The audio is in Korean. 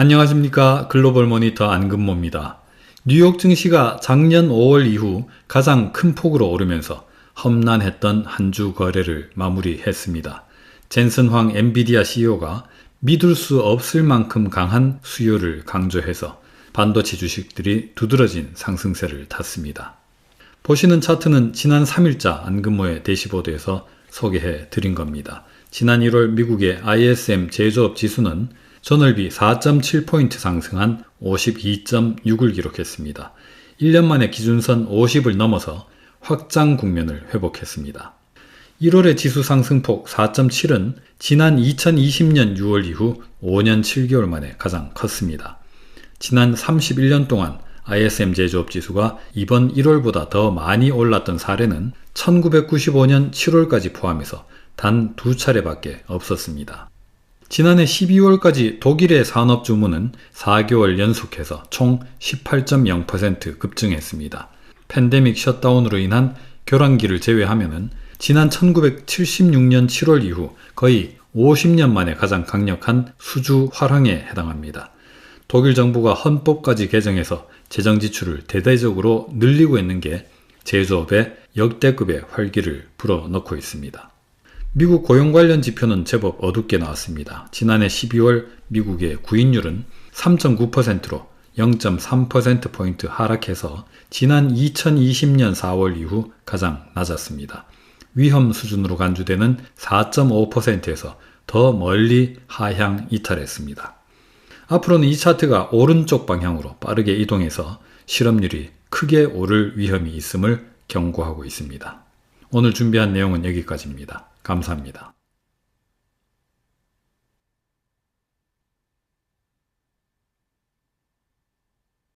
안녕하십니까 글로벌 모니터 안근모입니다. 뉴욕 증시가 작년 5월 이후 가장 큰 폭으로 오르면서 험난했던 한 주 거래를 마무리했습니다. 젠슨 황 엔비디아 CEO가 믿을 수 없을 만큼 강한 수요를 강조해서 반도체 주식들이 두드러진 상승세를 탔습니다. 보시는 차트는 지난 3일자 안근모의 대시보드에서 소개해 드린 겁니다. 지난 1월 미국의 ISM 제조업 지수는 전월비 4.7포인트 상승한 52.6을 기록했습니다. 1년 만에 기준선 50을 넘어서 확장 국면을 회복했습니다. 1월의 지수 상승폭 4.7은 지난 2020년 6월 이후 5년 7개월 만에 가장 컸습니다. 지난 31년 동안 ISM 제조업 지수가 이번 1월보다 더 많이 올랐던 사례는 1995년 7월까지 포함해서 단 두 차례밖에 없었습니다. 지난해 12월까지 독일의 산업 주문은 4개월 연속해서 총 18.0% 급증했습니다. 팬데믹 셧다운으로 인한 교란기를 제외하면 지난 1976년 7월 이후 거의 50년 만에 가장 강력한 수주 활황에 해당합니다. 독일 정부가 헌법까지 개정해서 재정 지출을 대대적으로 늘리고 있는 게 제조업의 역대급의 활기를 불어넣고 있습니다. 미국 고용 관련 지표는 제법 어둡게 나왔습니다. 지난해 12월 미국의 구인율은 3.9%로 0.3%포인트 하락해서 지난 2020년 4월 이후 가장 낮았습니다. 위험 수준으로 간주되는 4.5%에서 더 멀리 하향 이탈했습니다. 앞으로는 이 차트가 오른쪽 방향으로 빠르게 이동해서 실업률이 크게 오를 위험이 있음을 경고하고 있습니다. 오늘 준비한 내용은 여기까지입니다. 감사합니다.